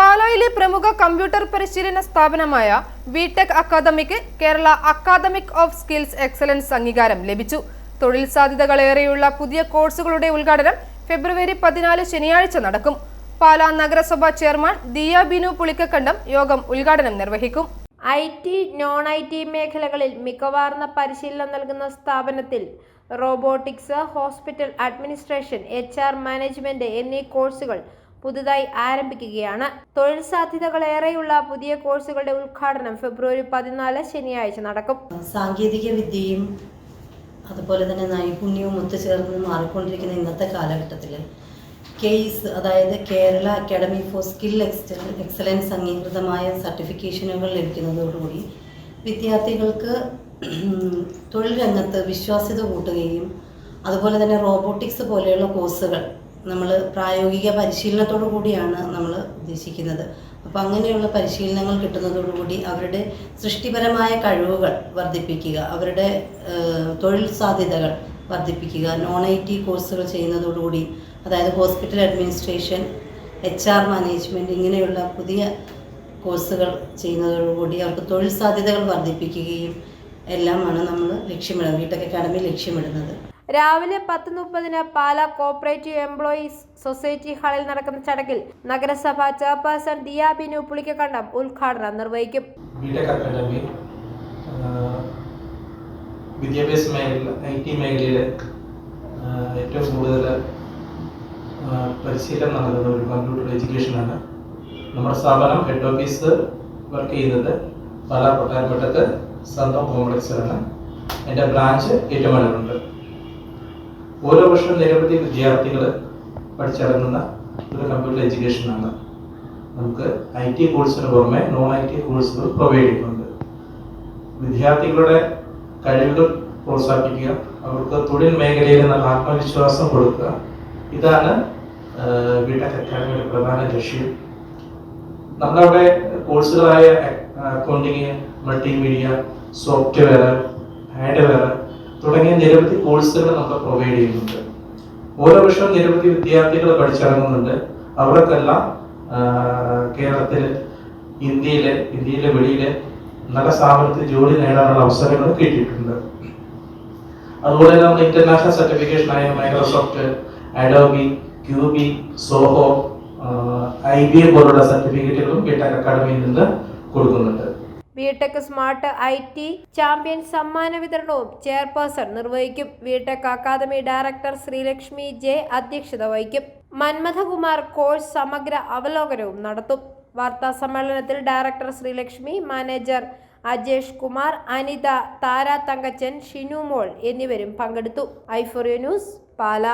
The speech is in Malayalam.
പാലായിലെ പ്രമുഖ കമ്പ്യൂട്ടർ പരിശീലന സ്ഥാപനമായ വിടെക് academic Kerala academic of skills excellence അംഗീകാരം ലഭിച്ചു. തൊഴിൽ സാധ്യതകളേറെയുള്ള പുതിയ കോഴ്സുകളുടെ ഉദ്ഘാടനം ഫെബ്രുവരി പതിനാല് ശനിയാഴ്ച നടക്കും. പാലാ നഗരസഭ ചെയർമാൻ ദിയ ബിനു പുളിക്കക്കണ്ടം യോഗം ഉദ്ഘാടനം നിർവഹിക്കും. I T non I T മേഖലകളിൽ മികവാർന്ന പരിശീലനം നൽകുന്ന സ്ഥാപനത്തിൽ robotics hospital administration H R management എന്നീ കോഴ്സുകൾ പുതുതായി ആരംഭിക്കുകയാണ്. തൊഴിൽ സാധ്യതകളേറെയുള്ള പുതിയ കോഴ്സുകളുടെ ഉദ്ഘാടനം ഫെബ്രുവരി പതിനാല് ശനിയാഴ്ച നടക്കും. സാങ്കേതിക വിദ്യയും അതുപോലെ തന്നെ നൈപുണ്യവും ഒത്തുചേർന്ന് മാറിക്കൊണ്ടിരിക്കുന്ന ഇന്നത്തെ കാലഘട്ടത്തിൽ കേസ് അതായത് Kerala academy for skill excellence അംഗീകൃതമായ സർട്ടിഫിക്കേഷനുകൾ ലഭിക്കുന്നതോടുകൂടി വിദ്യാർത്ഥികൾക്ക് തൊഴിൽ രംഗത്ത് വിശ്വാസ്യത കൂട്ടുകയും അതുപോലെ തന്നെ റോബോട്ടിക്സ് പോലെയുള്ള കോഴ്സുകൾ നമ്മൾ പ്രായോഗിക പരിശീലനത്തോടു കൂടിയാണ് നമ്മൾ ഉദ്ദേശിക്കുന്നത്. അപ്പോൾ അങ്ങനെയുള്ള പരിശീലനങ്ങൾ കിട്ടുന്നതോടുകൂടി അവരുടെ സൃഷ്ടിപരമായ കഴിവുകൾ വർദ്ധിപ്പിക്കുക അവരുടെ തൊഴിൽ സാധ്യതകൾ വർദ്ധിപ്പിക്കുക നോൺ ഐ ടി കോഴ്സുകൾ ചെയ്യുന്നതോടുകൂടി അതായത് hospital administration H R management ഇങ്ങനെയുള്ള പുതിയ കോഴ്സുകൾ ചെയ്യുന്നതോടുകൂടി അവർക്ക് തൊഴിൽ സാധ്യതകൾ വർദ്ധിപ്പിക്കുകയും എല്ലാമാണ് നമ്മൾ ലക്ഷ്യമിടുന്നത്. വീട്ടൊക്കെ അക്കാഡമി ലക്ഷ്യമിടുന്നത്. രാവിലെ പത്ത് മുപ്പതിന് പാലാ കോപ്പറേറ്റീവ് എംപ്ലോയീസ് സൊസൈറ്റി ഹാളിൽ നടക്കുന്ന ചടങ്ങിൽ നഗരസഭ ചെയർപേഴ്സൺ ദിയാബിനു പുളിക്കക്കണ്ടം ഉദ്ഘാടനം നിർവഹിക്കും. വിദ്യാഭ്യാസ മേഖല ഐ ടി മേഖലയിൽ ഏറ്റവും കൂടുതൽ പരിശീലനം നൽകുന്ന ഒരു കമ്പ്യൂട്ടർ എഡ്യൂക്കേഷനാണ് നമ്മുടെ സ്ഥാപനം ഹെഡ് ഓഫീസ് വർക്ക് ചെയ്യുന്നത് പാലാ കൊട്ടാരപ്പെട്ടത്ത് സന്തോം കോംപ്ലക്സിലാണ് എന്റെ ബ്രാഞ്ച് ഏറ്റുമാനൂരുണ്ട്. ഓരോ വർഷം നിരവധി വിദ്യാർത്ഥികൾ പഠിച്ചിറങ്ങുന്ന ഒരു കമ്പ്യൂട്ടർ എഡ്യൂക്കേഷനാണ് നമുക്ക് ഐ ടി കോഴ്സിന് പുറമെ നോൺ ഐ ടി കോഴ്സുകൾ പ്രൊവൈഡ് ചെയ്യുന്നുണ്ട്. വിദ്യാർത്ഥികളുടെ കഴിവുകൾ പ്രോത്സാഹിപ്പിക്കുക അവർക്ക് തൊഴിൽ മേഖലയിൽ നല്ല ആത്മവിശ്വാസം കൊടുക്കുക. ഇതാണ് ബിടെക് അക്കാദമിയുടെ പ്രധാന ലക്ഷ്യം. നമ്മളവിടെ കോഴ്സുകളായ അക്കൗണ്ടിങ് മൾട്ടിമീഡിയ സോഫ്റ്റ്വെയർ ഹാർഡ്വെയർ നിരവധി കോഴ്സുകൾ നമ്മൾ പ്രൊവൈഡ് ചെയ്യുന്നുണ്ട്. ഓരോ വർഷവും നിരവധി വിദ്യാർത്ഥികൾ പഠിച്ചിറങ്ങുന്നുണ്ട്. അവർക്കെല്ലാം കേരളത്തിൽ ഇന്ത്യയിലെ ഇന്ത്യയിലെ വെളിയിലെ നല്ല സ്ഥാപനത്തിൽ ജോലി നേടാനുള്ള അവസരങ്ങൾ കിട്ടിയിട്ടുണ്ട്. അതുപോലെ നമ്മൾ ഇന്റർനാഷണൽ സർട്ടിഫിക്കേഷൻ ആയ മൈക്രോസോഫ്റ്റ് അഡോബി ക്യൂബി സോഹോ ഐ ബി എം പോലുള്ള സർട്ടിഫിക്കറ്റുകളും ബിടെക് അക്കാഡമിയിൽ നിന്ന് കൊടുക്കുന്നുണ്ട്. B Tech smart I T champion സമ്മാന വിതരണവും ചെയർപേഴ്സൺ നിർവഹിക്കും. B Tech academy director Sreelakshmi J അധ്യക്ഷത വഹിക്കും. മന്മഥകുമാർ കോഴ്സ് സമഗ്ര അവലോകനവും നടത്തും. വാർത്താ സമ്മേളനത്തിൽ ഡയറക്ടർ ശ്രീലക്ഷ്മി മാനേജർ അജേഷ് കുമാർ അനിത താര തങ്കച്ചൻ ഷിനുമോൾ എന്നിവരും പങ്കെടുത്തു. ഐഫോറിയ ന്യൂസ് പാല.